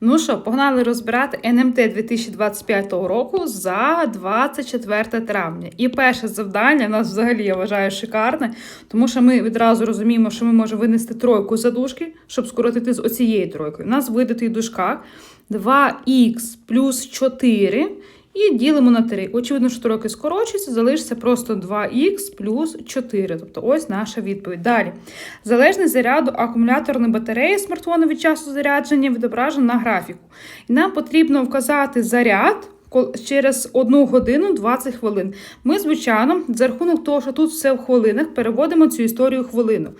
Ну що, погнали розбирати НМТ 2025 року за 24 травня. І перше завдання нас взагалі я вважаю шикарне, тому що ми відразу розуміємо, що ми можемо винести тройку за дужки, щоб скоротити з оцією тройкою. У нас видатий дужках 2х плюс 4 і ділимо на 3. Очевидно, що тройки скорочуються, залишиться просто 2х плюс 4. Тобто ось наша відповідь. Далі. Залежність заряду акумуляторної батареї смартфону від часу зарядження відображено на графіку. І нам потрібно вказати заряд. Через 1 годину 20 хвилин. Ми, звичайно, за рахунок того, що тут все в хвилинах, переводимо цю історію в хвилину.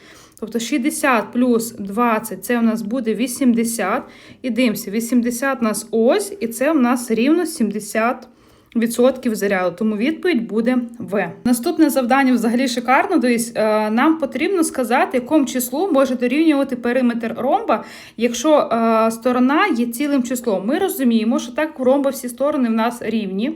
Тобто 60 плюс 20 це у нас буде 80. І дивимося, 80 у нас ось, і це у нас рівно 70 відсотків заряду. Тому відповідь буде В. Наступне завдання взагалі шикарно. Тобто, нам потрібно сказати, якому числу може дорівнювати периметр ромба, якщо е, сторона є цілим числом. Ми розуміємо, що так у ромба всі сторони в нас рівні.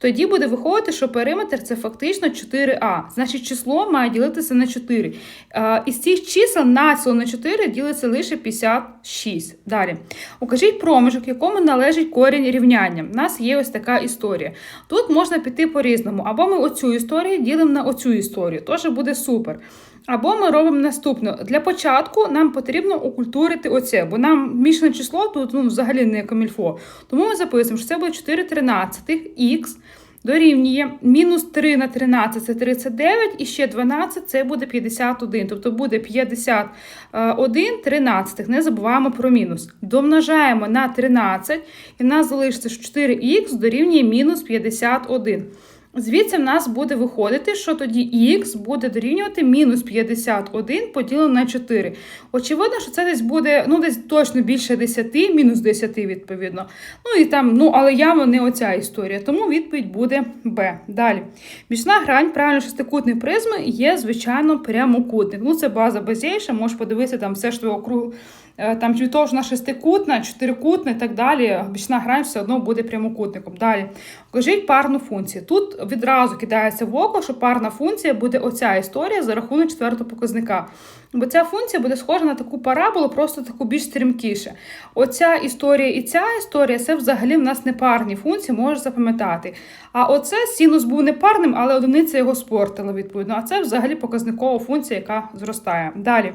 Тоді буде виходити, що периметр це фактично 4а. Значить, число має ділитися на 4. Е, Із цих чисел націло на 4 ділиться лише 56. Далі. Укажіть проміжок, якому належить корінь рівняння. У нас є ось така історія. Тут можна піти по-різному. Або ми оцю історію ділимо на оцю історію. Теж буде супер. Або ми робимо наступне. Для початку нам потрібно окультурити оце, бо нам мішане число тут ну, взагалі не комільфо. Тому ми записуємо, що це буде 4 тринадцятих х дорівнює мінус 3 на 13 це 39, і ще 12 це буде 51. Тобто буде 51 тринадцятих. Не забуваємо про мінус. Домножаємо на 13, і в нас залишиться, що 4х дорівнює мінус 51. Звідси в нас буде виходити, що тоді х буде дорівнювати мінус 51 поділено на 4. Очевидно, що це десь буде ну, десь точно більше 10, мінус 10, відповідно. Ну і там, ну, але явно не оця історія. Тому відповідь буде Б. Далі. Бічна грань правильно шестикутної призми є, звичайно, прямокутник. Ну, це база базейша, можеш подивитися там все кругу. Е, Там чи того шестикутна, чотирикутна і так далі, бічна грань все одно буде прямокутником. Далі, покажіть парну функцію. Тут відразу кидається в око, що парна функція буде оця історія за рахунок четвертого показника. Бо ця функція буде схожа на таку параболу, просто таку більш стрімкіше. Оця історія і ця історія це взагалі в нас не парні функції, можеш запам'ятати. А оце синус був не парним, але одиниця його спортила, відповідно. А це взагалі показникова функція, яка зростає. Далі.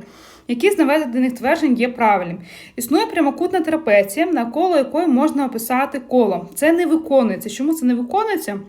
Які з наведених тверджень є правильним? Існує прямокутна трапеція, навколо якої можна описати коло. Це не виконується. Чому це не виконується?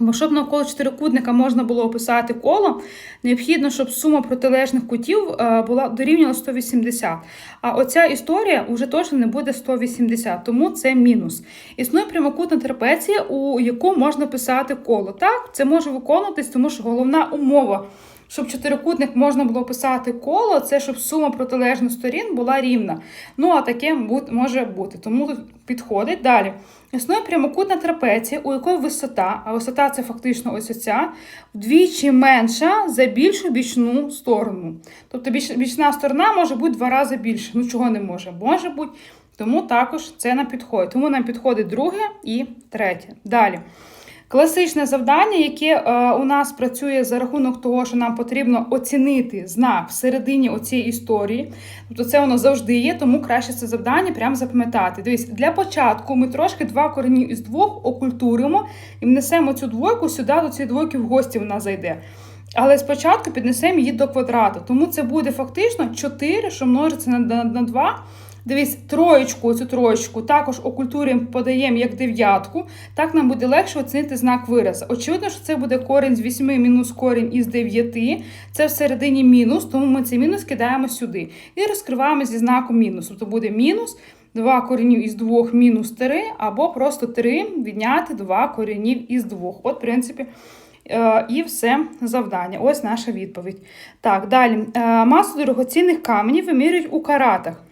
Бо щоб навколо чотирикутника можна було описати коло, необхідно, щоб сума протилежних кутів е, була дорівнювала 180. А оця історія вже точно не буде 180, тому це мінус. Існує прямокутна трапеція, у яку можна писати коло. Так, це може виконуватись, тому що головна умова. Щоб чотирикутник можна було писати коло, це щоб сума протилежних сторін була рівна. Ну, а таке може бути. Тому тут підходить далі. Існує прямокутна трапеція, у якої висота, а висота це фактично ось оця, вдвічі менша за більшу бічну сторону. Тобто бічна сторона може бути два рази більше. Ну, чого не може? Може бути. Тому також це нам підходить. Тому нам підходить друге і третє. Далі. Класичне завдання, яке е, у нас працює за рахунок того, що нам потрібно оцінити знак всередині оцієї історії. Тобто це воно завжди є, тому краще це завдання прямо запам'ятати. Дивись, для початку ми трошки два корені із двох окультуримо і внесемо цю двойку сюди, до цієї двойки в гості вона зайде. Але спочатку піднесемо її до квадрату. Тому це буде фактично 4, що множиться на 2. Дивись, троєчку, цю троєчку також окультурюємо, подаємо як дев'ятку. Так нам буде легше оцінити знак виразу. Очевидно, що це буде корінь з 8 мінус корінь із 9. Це всередині мінус, тому ми цей мінус кидаємо сюди. І розкриваємо зі знаком мінус. Тобто буде мінус 2 коренів із 2 мінус 3, або просто 3 відняти 2 коренів із 2. От, в принципі. Е, І все завдання. Ось наша відповідь. Так, далі. Е, Масу дорогоцінних каменів вимірюють у каратах.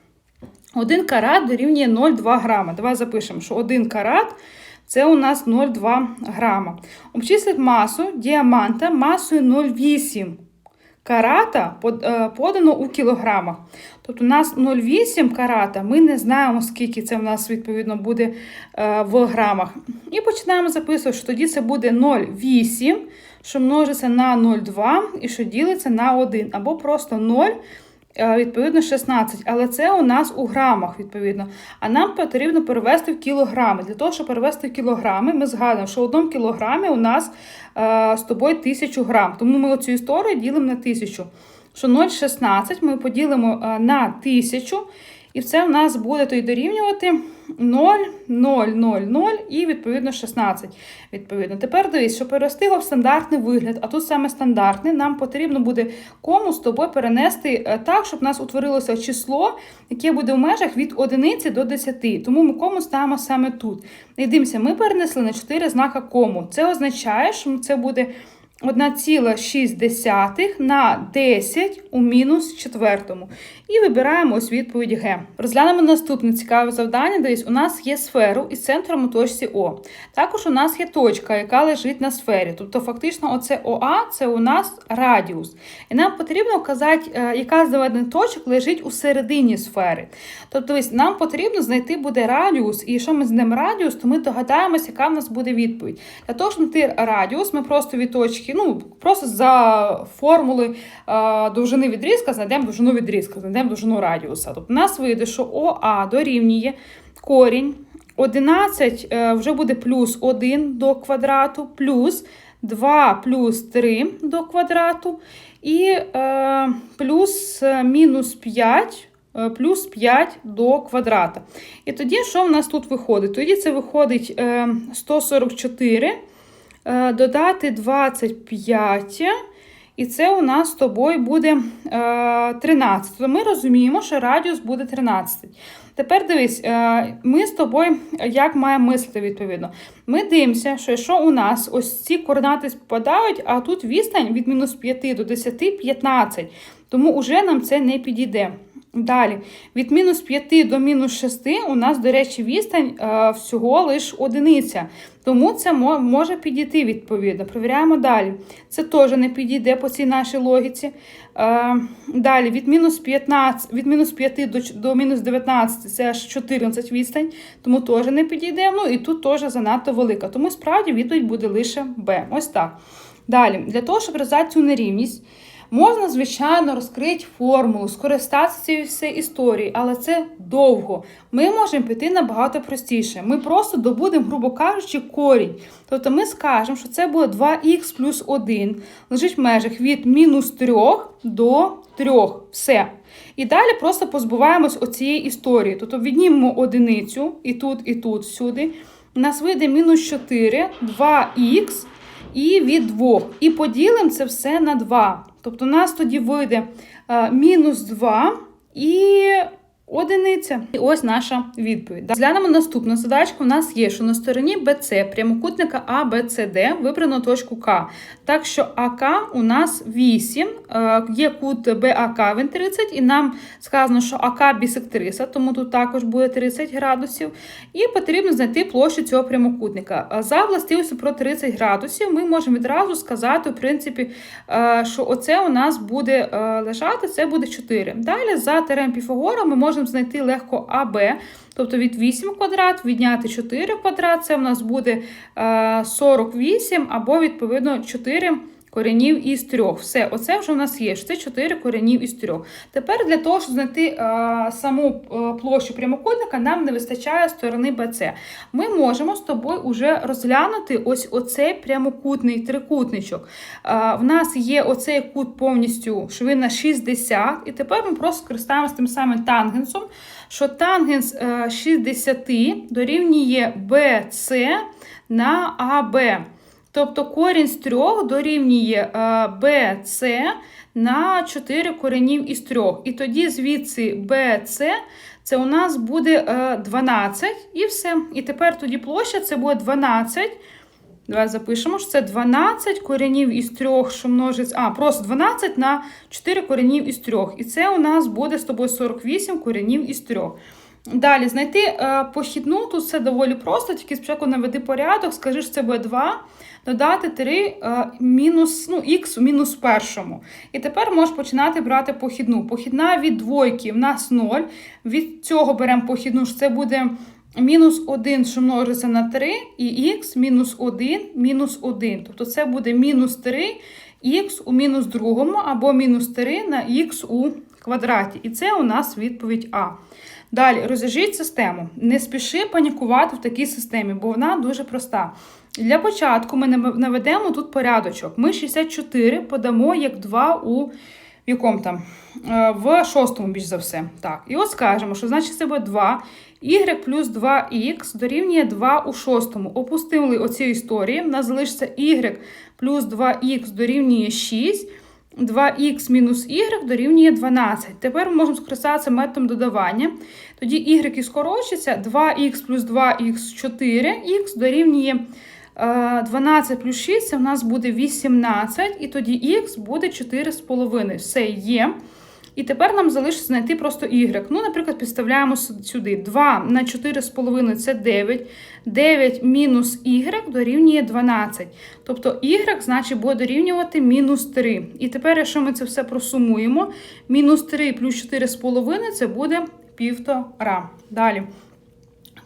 Один карат дорівнює 0,2 грама. Давай запишемо, що один карат це у нас 0,2 грама. Обчислить масу діаманта масою 0,8 карата е, подано у кілограмах. Тобто у нас 0,8 карата, ми не знаємо, скільки це в нас відповідно буде е, в грамах. І починаємо записувати, що тоді це буде 0,8, що множиться на 0,2 і що ділиться на 1, або просто 0 е, відповідно 16. Але це у нас у грамах, відповідно. А нам потрібно перевести в кілограми. Для того, щоб перевести в кілограми, ми згадуємо, що в одному кілограмі у нас е, з тобою 1000 грам. Тому ми оцю історію ділимо на 1000. Що 0,16 ми поділимо е, на 1000. І це в нас буде тоді дорівнювати 0, 0, 0, 0 і відповідно 16. Відповідно. Тепер дивись, щоб перевести його в стандартний вигляд, а тут саме стандартний, нам потрібно буде кому з тобою перенести е, так, щоб у нас утворилося число, яке буде в межах від 1 до 10. Тому ми кому ставимо саме тут. І дивимося, ми перенесли на 4 знака кому. Це означає, що це буде 1,6 на 10 у мінус четвертому. І вибираємо ось відповідь Г. Розглянемо наступне цікаве завдання. Дивись, у нас є сферу із центром у точці О. Також у нас є точка, яка лежить на сфері. Тобто, фактично, оце ОА це у нас радіус. І нам потрібно вказати, е, яка з заведених точок лежить у середині сфери. Тобто, ось, нам потрібно знайти буде радіус, і якщо ми знайдемо радіус, то ми догадаємося, яка в нас буде відповідь. Для того, щоб знайти радіус, ми просто від точки, ну просто за формули е, довжини відрізка знайдемо довжину відрізка, знайдемо довжину радіуса. Тобто, у нас вийде, що ОА дорівнює корінь. 11 е, вже буде плюс 1 до квадрату, плюс 2 плюс 3 до квадрату, і е, плюс е, мінус 5 е, плюс 5 до квадрата. І тоді, що в нас тут виходить? Тоді це виходить е, 144, е, додати 25. І це у нас з тобою буде е, 13. Тобто ми розуміємо, що радіус буде 13. Тепер дивись, е, ми з тобою як маємо мислити відповідно. Ми дивимося, що якщо у нас ось ці координати спадають, а тут відстань від мінус 5 до 10 15. Тому вже нам це не підійде. Далі, від мінус 5 до мінус 6 у нас, до речі, відстань е, всього лише одиниця. Тому це може підійти відповідно. Провіряємо далі. Це теж не підійде по цій нашій логіці. Е, далі, від мінус 15, від мінус 5 до, до мінус 19 це аж 14 відстань, тому теж не підійде. Ну і тут теж занадто велика. Тому справді відповідь буде лише Б. Ось так. Далі, для того, щоб розв'язати цю нерівність. Можна, звичайно, розкрити формулу, скористатися цією всією історією, але це довго. Ми можемо піти набагато простіше. Ми просто добудемо, грубо кажучи, корінь. Тобто ми скажемо, що це буде 2х плюс 1, лежить в межах від мінус 3 до 3. Все. І далі просто позбуваємось оцієї історії. Тобто віднімемо одиницю і тут, і тут, всюди. У нас вийде мінус 4, 2х і від 2. І поділимо це все на 2. Тобто у нас тоді вийде мінус 2 і одиниця. І ось наша відповідь. Зглянемо наступну задачку. У нас є, що на стороні BC прямокутника ABCD вибрано точку К. Так що АК у нас 8, є кут БАК він 30, і нам сказано, що АК бісектриса, тому тут також буде 30 градусів. І потрібно знайти площу цього прямокутника. За властивістю про 30 градусів ми можемо відразу сказати, в принципі, що оце у нас буде лежати, це буде 4. Далі за терем Піфагора ми можемо можемо знайти легко АБ, тобто від 8 квадрат відняти 4 квадрат, це в нас буде 48 е, або, відповідно, 4 коренів із 3. Все, оце вже у нас є. Це 4 коренів із 3. Тепер для того, щоб знайти а, е, саму е, площу прямокутника, нам не вистачає сторони BC. Ми можемо з тобою вже розглянути ось оцей прямокутний трикутничок. А, В нас є оцей кут повністю швидна 60, і тепер ми просто скористаємося тим самим тангенсом, що тангенс 60 дорівнює BC на AB. Тобто корінь з 3 дорівнює BC е, на 4 коренів із 3. І тоді звідси BC це у нас буде 12 е, і все. І тепер тоді площа це буде 12. Давай запишемо, що це 12 коренів із 3, що множиться. А, просто 12 на 4 коренів із 3. І це у нас буде з тобою 48 коренів із 3. Далі знайти е, похідну, тут все доволі просто, тільки спочатку наведи порядок, скажи, що це буде 2, додати 3 е, мінус, ну, х у мінус першому. І тепер можеш починати брати похідну. Похідна від двойки в нас 0. Від цього беремо похідну, що це буде мінус 1, що множиться на 3, і х мінус 1, мінус 1. Тобто це буде мінус 3 х у мінус другому або мінус 3 на х у квадраті. І це у нас відповідь А. Далі розв'яжіть систему. Не спіши панікувати в такій системі, бо вона дуже проста. Для початку ми наведемо тут порядочок. Ми 64 подамо як 2 у в якому там? Е, в шостому, більш за все. Так. І от скажемо, що значить це буде 2. Y плюс 2х дорівнює 2 у шостому. Опустили оці історії. У нас залишиться y плюс 2х дорівнює 6. 2х мінус y дорівнює 12. Тепер ми можемо скористатися методом додавання. Тоді y скорочиться, 2х плюс 2х 4х дорівнює 12 е, плюс 6 це в нас буде 18, і тоді х буде 4,5. Все є. І тепер нам залишиться знайти просто y. Ну, наприклад, підставляємо сюди 2 на 4,5 це 9. 9 мінус y дорівнює 12. Тобто y, значить, буде дорівнювати мінус 3. І тепер, якщо ми це все просумуємо, мінус 3 плюс 4,5 це буде півтора. Далі.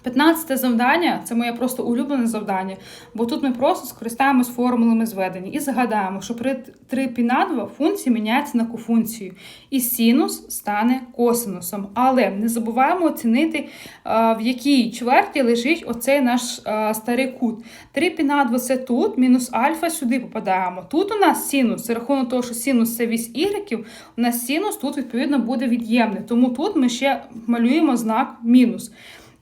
15 завдання це моє просто улюблене завдання, бо тут ми просто скористаємось формулами зведення і згадаємо, що при 3 пі на 2 функція міняється на кофункцію, і синус стане косинусом. Але не забуваємо оцінити, в якій чверті лежить оцей наш старий кут. 3 пі на 2 це тут, мінус альфа сюди попадаємо. Тут у нас синус, за рахунок того, що синус це вісь ігреків, у нас синус тут, відповідно, буде від'ємний. Тому тут ми ще малюємо знак мінус.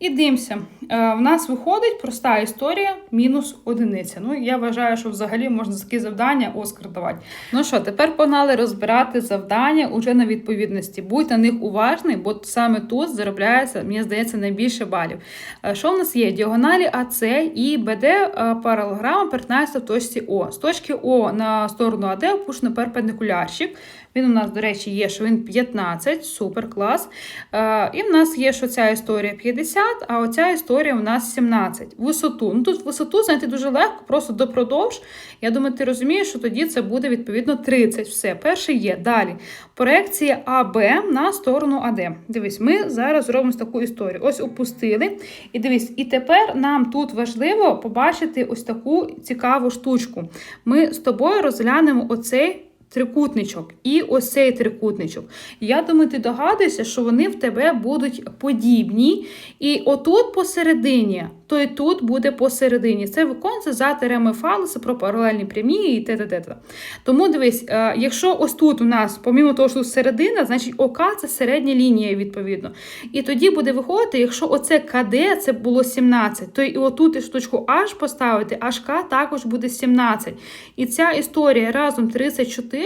І дивимося, е, в нас виходить проста історія мінус одиниця. Ну, я вважаю, що взагалі можна такі завдання Оскар давати. Ну що, тепер погнали розбирати завдання уже на відповідності. Будь на них уважний, бо саме тут заробляється, мені здається, найбільше балів. Е, що в нас є? Діагоналі АС і БД е, паралограма перетинаються в точці О. З точки О на сторону АД опущено перпендикулярщик. Він у нас, до речі, є, що він 15, супер клас. Е, І в нас є, що ця історія 50, а оця історія у нас 17. Висоту. Ну Тут висоту знайти дуже легко, просто допродовж. Я думаю, ти розумієш, що тоді це буде відповідно 30. Все, перше є. Далі. Проекція АБ на сторону АД. Дивись, ми зараз зробимо таку історію. Ось опустили. І дивись, і тепер нам тут важливо побачити ось таку цікаву штучку. Ми з тобою розглянемо оцей трикутничок і ось цей трикутничок. Я думаю, ти догадуєшся, що вони в тебе будуть подібні. І отут посередині то і тут буде посередині. Це виконується за теореми фалеса про паралельні прямі і т.т. Тому дивись, е, якщо ось тут у нас, помімо того, що середина, значить ОК це середня лінія, відповідно. І тоді буде виходити, якщо оце КД це було 17, то і отут і штучку H поставити, HK також буде 17. І ця історія разом 34,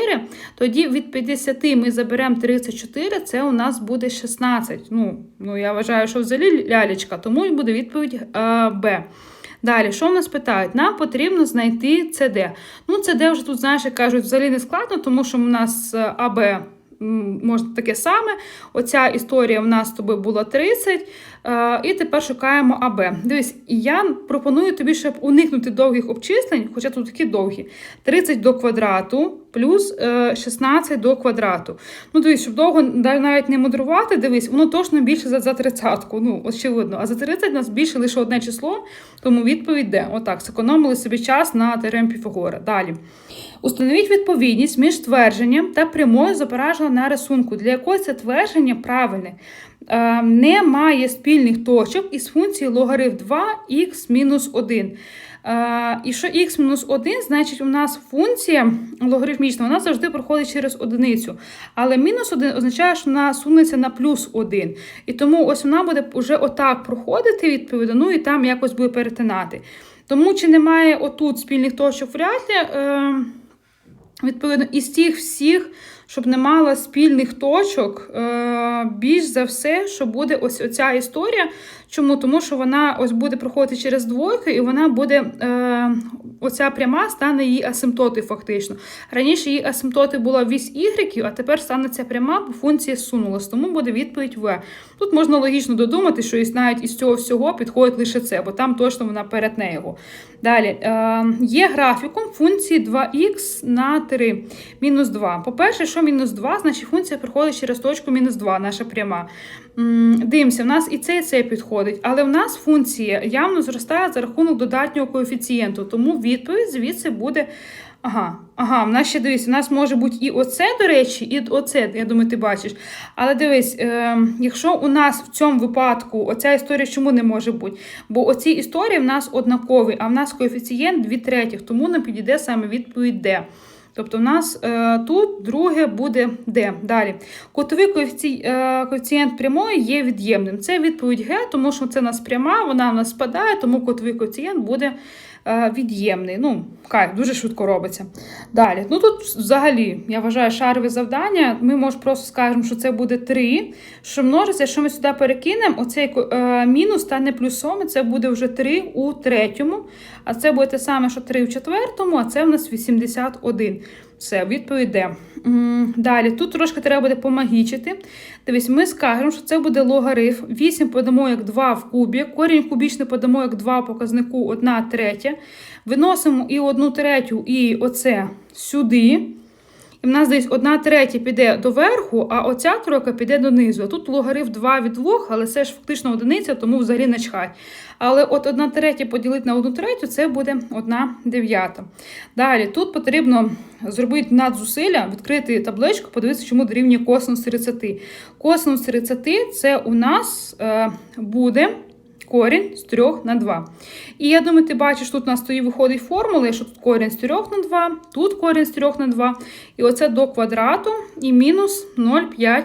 тоді від 50 ми заберемо 34, це у нас буде 16. Ну, ну Я вважаю, що взагалі лялечка, тому і буде відповідь. Е, Б. Далі, що в нас питають? Нам потрібно знайти CD. Ну, CD вже тут, знаєш, як кажуть, взагалі не складно, тому що у нас е, АБ можна таке саме. Оця історія в нас з тобою була 30. Е, і тепер шукаємо АБ. Дивись, я пропоную тобі, щоб уникнути довгих обчислень, хоча тут такі довгі, 30 до квадрату плюс 16 е, до квадрату. Ну, дивись, щоб довго навіть не мудрувати, дивись, воно точно більше за за 30 Ну, очевидно. А за 30 у нас більше лише одне число, тому відповідь де. Отак, зекономили собі час на теорем Піфагора. Далі. Установіть відповідність між твердженням та прямою зображеною на рисунку, для якої це твердження правильне. Е, не має спільних точок із функції логарифм 2х-1. Е, і що х-1, значить, у нас функція логарифмічна, вона завжди проходить через одиницю. Але мінус 1 означає, що вона сунеться на плюс 1. І тому ось вона буде вже отак проходити, відповідно, ну і там якось буде перетинати. Тому чи немає отут спільних точок вряд ли, е, відповідно, із тих всіх щоб не мала спільних точок, е, більш за все, що буде ось оця історія. Чому? Тому що вона ось буде проходити через двойки, і вона буде, е, оця пряма стане її асимптотою фактично. Раніше її асимптотою була вісь Y, а тепер стане ця пряма, бо функція сунулась, тому буде відповідь В. Тут можна логічно додумати, що навіть із цього всього підходить лише це, бо там точно вона перетне його. Далі е, є графіком функції 2х на 3 мінус 2. По-перше, що мінус 2, значить функція проходить через точку мінус 2, наша пряма. Дивимося, в нас і це, і це підходить, але в нас функція явно зростає за рахунок додатнього коефіцієнту, тому відповідь звідси буде Ага, ага, в нас ще дивись, у нас може бути і оце, до речі, і оце, я думаю, ти бачиш. Але дивись, е, якщо у нас в цьому випадку оця історія чому не може бути? Бо оці історії в нас однакові, а в нас коефіцієнт 2 третіх, тому нам підійде саме відповідь Д. Тобто, у нас е, тут друге буде Д. Далі. Коефіці... е, коефіцієнт прямої є від'ємним. Це відповідь Г, тому що це у нас пряма, вона в нас спадає, тому кутовий коефіцієнт буде е, від'ємний. Ну, кайф, дуже швидко робиться. Далі. Ну тут взагалі, я вважаю, шарове завдання. Ми може просто скажемо, що це буде 3, що множиться, якщо ми сюди перекинемо, оцей мінус стане плюсом, і це буде вже 3 у третьому. А це буде те саме, що 3 в четвертому, а це в нас 81. Все, відповідь Д. Далі, тут трошки треба буде помагічити. Дивись, ми скажемо, що це буде логарифм. 8 подамо як 2 в кубі, корінь кубічний подамо як 2 в показнику 1 третя. Виносимо і 1 третю, і оце сюди. І в нас десь 1 третя піде до верху, а оця тройка піде донизу. А тут логарифм 2 від 2, але це ж фактично одиниця, тому взагалі не чхай. Але от 1 третя поділити на 1 третю, це буде 1 дев'ята. Далі, тут потрібно зробити надзусилля, відкрити табличку, подивитися, чому дорівнює косинус 30. Косинус 30 це у нас е, буде корінь з 3 на 2. І я думаю, ти бачиш, тут у нас стоїть виходить формула, що тут корінь з 3 на 2, тут корінь з 3 на 2. І оце до квадрату і мінус 0,5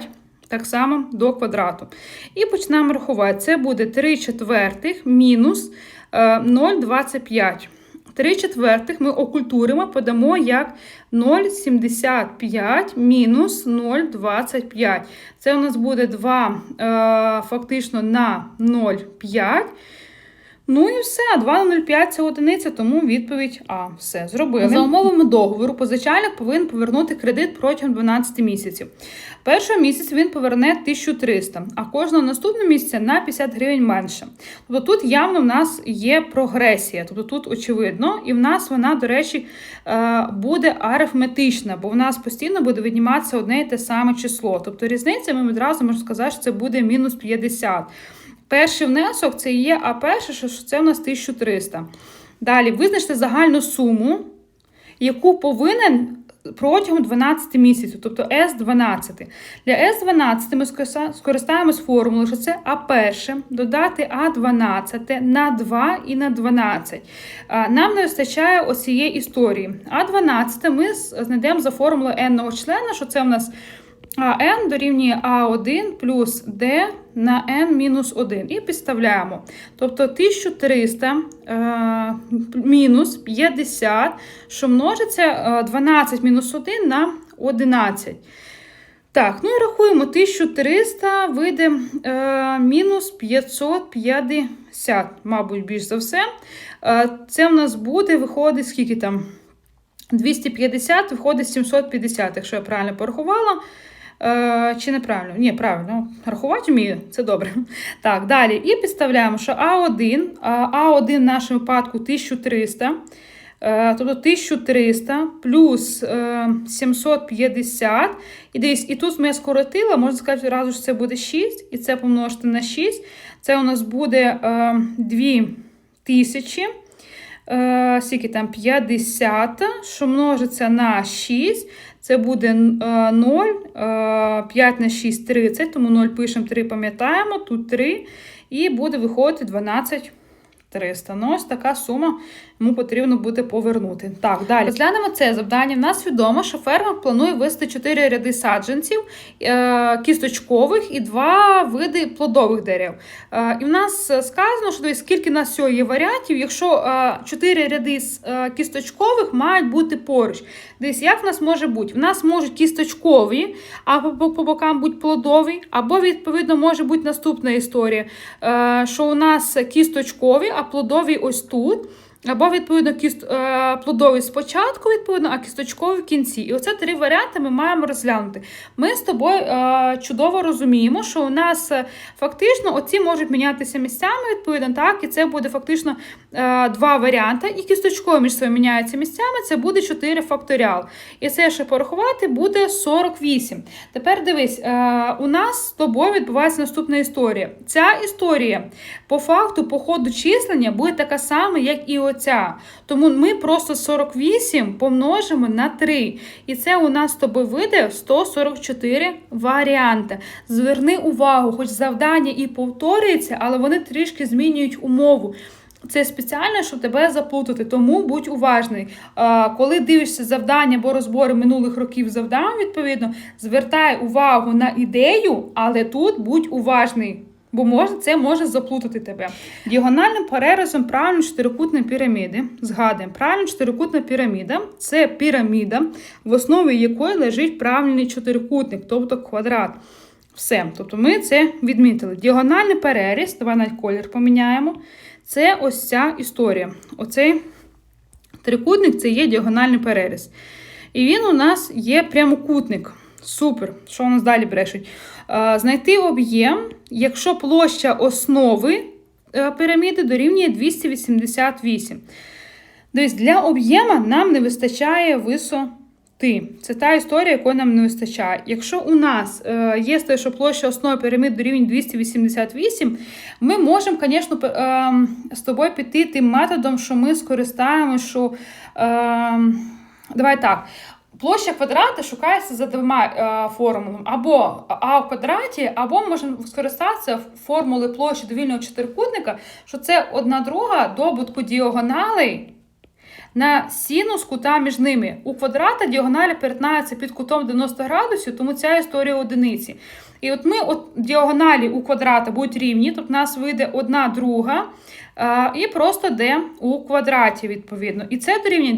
так само до квадрату. І почнемо рахувати. Це буде 3 четвертих мінус е, 0,25. 3 четвертих ми окультуримо, подамо як 0,75 мінус 0,25. Це у нас буде 2 е, фактично на 0,5. Ну і все, 2 на 0,5 це одиниця, тому відповідь А. Все, зробили. За умовами договору позичальник повинен повернути кредит протягом 12 місяців. Першого місяця він поверне 1300, а кожного наступного місяця на 50 гривень менше. Тобто тут явно в нас є прогресія, тобто тут очевидно, і в нас вона, до речі, е, буде арифметична, бо в нас постійно буде відніматися одне і те саме число. Тобто різниця, ми відразу можемо сказати, що це буде мінус 50. Перший внесок це є, а перше, що це у нас 1300. Далі визначте загальну суму, яку повинен протягом 12 місяців, тобто С12. Для С12 ми скористаємось формулою, що це А1 додати А12 на 2 і на 12. Нам не вистачає ось цієї історії. А12 ми знайдемо за формулою n члена, що це у нас АН дорівнює А1 плюс Д на n мінус 1. І підставляємо. Тобто 1300 е, мінус 50, що множиться е, 12 мінус 1 на 11. Так, ну і рахуємо 1300 вийде е, мінус 550, мабуть, більш за все. Е, це в нас буде, виходить, скільки там? 250, виходить 750, якщо я правильно порахувала. Е, Чи неправильно? Ні, правильно. Рахувати вмію, це добре. Так, далі. І підставляємо, що А1, А1 в нашому випадку 1300. Е, тобто 1300 плюс е, 750. І десь, і тут ми скоротила, можна сказати, одразу що це буде 6, і це помножити на 6. Це у нас буде е, 2000. Е, скільки там 50, що множиться на 6. Це буде 0, 5 на 6 30, тому 0 пишемо 3, пам'ятаємо, тут 3, і буде виходити 12 300. Ну, ось така сума йому потрібно буде повернути. Так, далі. Розглянемо це завдання. В нас відомо, що фермер планує вести 4 ряди саджанців е, кісточкових і 2 види плодових дерев. Е, і в нас сказано, що скільки на всього є варіантів, якщо е, 4 ряди е, кісточкових мають бути поруч. Десь як в нас може бути? В нас можуть кісточкові, або по, бокам будь плодові, або, відповідно, може бути наступна історія, е, що у нас кісточкові, а плодові ось тут. Або, відповідно, кіст, е, плодовий спочатку, відповідно, а кісточковий в кінці. І оце три варіанти ми маємо розглянути. Ми з тобою е, чудово розуміємо, що у нас е, фактично оці можуть мінятися місцями, відповідно, так, і це буде фактично е, два варіанти. І кісточкові між собою міняються місцями, це буде 4 факторіал. І це, ще порахувати, буде 48. Тепер дивись, е, у нас з тобою відбувається наступна історія. Ця історія по факту, по ходу числення буде така сама, як і оця оця. Тому ми просто 48 помножимо на 3. І це у нас з тобою вийде 144 варіанти. Зверни увагу, хоч завдання і повторюється, але вони трішки змінюють умову. Це спеціально, щоб тебе заплутати, тому будь уважний. Коли дивишся завдання або розбори минулих років завдань, відповідно, звертай увагу на ідею, але тут будь уважний. Бо може, це може заплутати тебе. Діагональним перерізом правильно чотирикутної піраміди. Згадуємо, правильно чотирикутна піраміда це піраміда, в основі якої лежить правильний чотирикутник, тобто квадрат. Все. Тобто ми це відмітили. Діагональний переріз, давай навіть колір поміняємо. Це ось ця історія. Оцей трикутник це є діагональний переріз. І він у нас є прямокутник. Супер. Що у нас далі брешуть? Е, Знайти об'єм, якщо площа основи е, піраміди дорівнює 288. Дивись, для об'єма нам не вистачає висоти. Це та історія, якої нам не вистачає. Якщо у нас е, є те, що площа основи пірамід дорівнює 288, ми можемо, звісно, е, з тобою піти тим методом, що ми скористаємося, що. Е, давай так. Площа квадрата шукається за двома е, формулами. Або А в квадраті, або можемо скористатися формули площі довільного чотирикутника, що це одна друга добутку діагоналей на синус кута між ними. У квадрата діагоналі перетинаються під кутом 90 градусів, тому ця історія одиниці. І от ми от діагоналі у квадрата будуть рівні, тобто у нас вийде одна друга. е, І просто d у квадраті, відповідно. І це дорівнює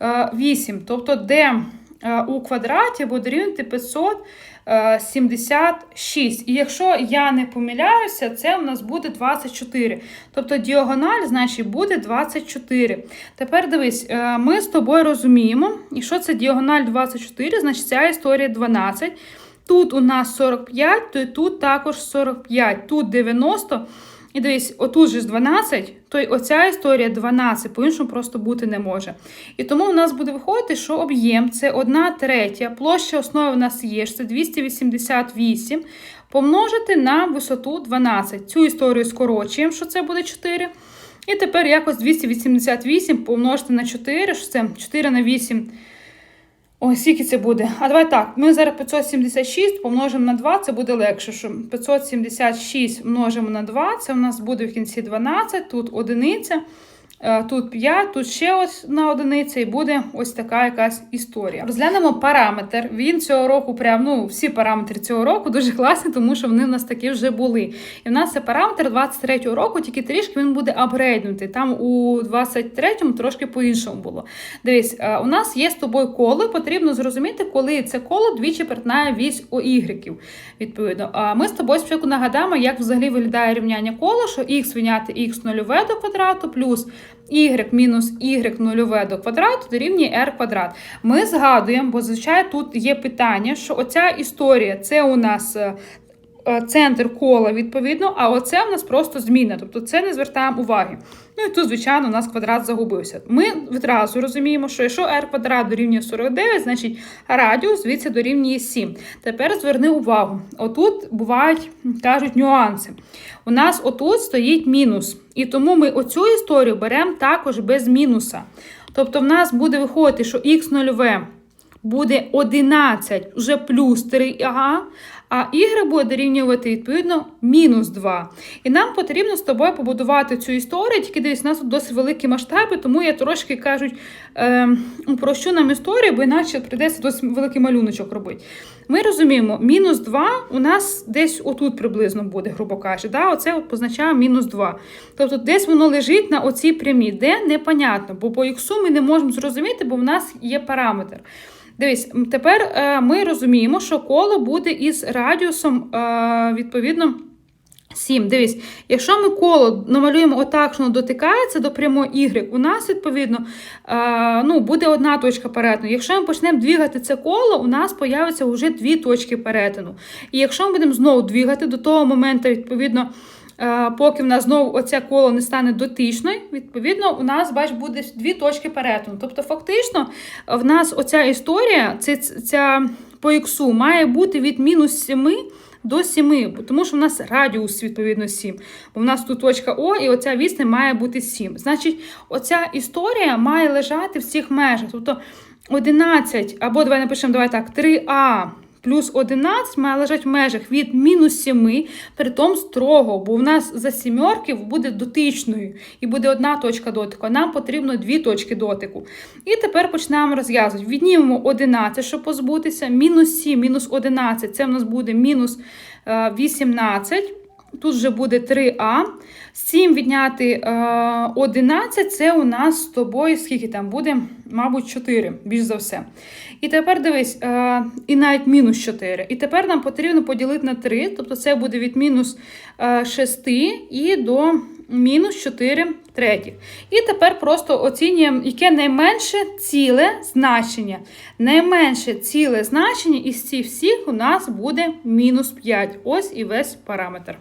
288. Тобто d е, у квадраті буде дорівнювати 576. І якщо я не помиляюся, це у нас буде 24. Тобто діагональ, значить, буде 24. Тепер дивись, е, ми з тобою розуміємо, і що це діагональ 24, значить ця історія 12. Тут у нас 45, то і тут також 45, тут 90. І дивись, отут же ж 12, то й оця історія 12, по-іншому просто бути не може. І тому у нас буде виходити, що об'єм це 1 третя, площа основи у нас є, це 288, помножити на висоту 12. Цю історію скорочуємо, що це буде 4. І тепер якось 288 помножити на 4, що це 4 на 8. Ой, скільки це буде? А давай так. Ми зараз 576 помножимо на 2, це буде легше. що 576 множимо на 2, це у нас буде в кінці 12, тут одиниця, тут 5, тут ще одна одиниця, і буде ось така якась історія. Розглянемо параметр. Він цього року, прям, ну, всі параметри цього року дуже класні, тому що вони в нас такі вже були. І в нас це параметр 23-го року, тільки трішки він буде апгрейднутий. Там у 23-му трошки по-іншому було. Дивись, е, у нас є з тобою коло, потрібно зрозуміти, коли це коло двічі перетинає вісь ОY. Відповідно, А ми з тобою спочатку нагадаємо, як взагалі виглядає рівняння кола, що х відняти х нульове до квадрату плюс y мінус y нульове до квадрату дорівнює r квадрат. Ми згадуємо, бо звичайно тут є питання, що оця історія це у нас. Е, Центр кола, відповідно, а оце в нас просто зміна, тобто це не звертаємо уваги. Ну і тут, звичайно, у нас квадрат загубився. Ми відразу розуміємо, що якщо r квадрат дорівнює 49, значить радіус звідси дорівнює 7. Тепер зверни увагу: отут бувають, кажуть, нюанси. У нас отут стоїть мінус. І тому ми оцю історію беремо також без мінуса. Тобто, в нас буде виходити, що х нульове буде 11 вже плюс 3 ага, а y буде дорівнювати відповідно мінус 2. І нам потрібно з тобою побудувати цю історію, тільки дивись, у нас тут досить великі масштаби, тому я трошки кажуть, е, упрощу нам історію, бо іначе прийдеться досить великий малюночок робити. Ми розуміємо, мінус 2 у нас десь отут приблизно буде, грубо кажучи. Да? Оце от позначає мінус 2. Тобто десь воно лежить на оцій прямій, де непонятно, бо по іксу ми не можемо зрозуміти, бо в нас є параметр. Дивись, тепер е, ми розуміємо, що коло буде із радіусом, е, відповідно, 7. Дивись, якщо ми коло намалюємо отак, що воно дотикається до прямої Y, у нас, відповідно, е, ну, буде одна точка перетину. Якщо ми почнемо двігати це коло, у нас появиться вже дві точки перетину. І якщо ми будемо знову двігати до того моменту, відповідно, поки в нас знову оце коло не стане дотичною, відповідно, у нас, бач, буде дві точки перетину. Тобто, фактично, в нас оця історія, ця, по іксу має бути від мінус 7 до 7, тому що в нас радіус відповідно 7. Бо в нас тут точка О, і оця відстань має бути 7. Значить, оця історія має лежати в цих межах. Тобто 11, або давай напишемо, давай так, 3А плюс 11 має лежати в межах від мінус 7, при тому строго, бо в нас за сімерків буде дотичною і буде одна точка дотику. Нам потрібно дві точки дотику. І тепер почнемо розв'язувати. Віднімемо 11, щоб позбутися. Мінус 7, мінус 11, це в нас буде мінус е, 18. Тут вже буде 3А. 7 відняти е, 11, це у нас з тобою, скільки там буде? Мабуть, 4, більш за все. І тепер дивись, е, і навіть мінус 4. І тепер нам потрібно поділити на 3, тобто це буде від мінус е, 6 і до мінус 4 третіх. І тепер просто оцінюємо, яке найменше ціле значення. Найменше ціле значення із цих всіх у нас буде мінус 5. Ось і весь параметр.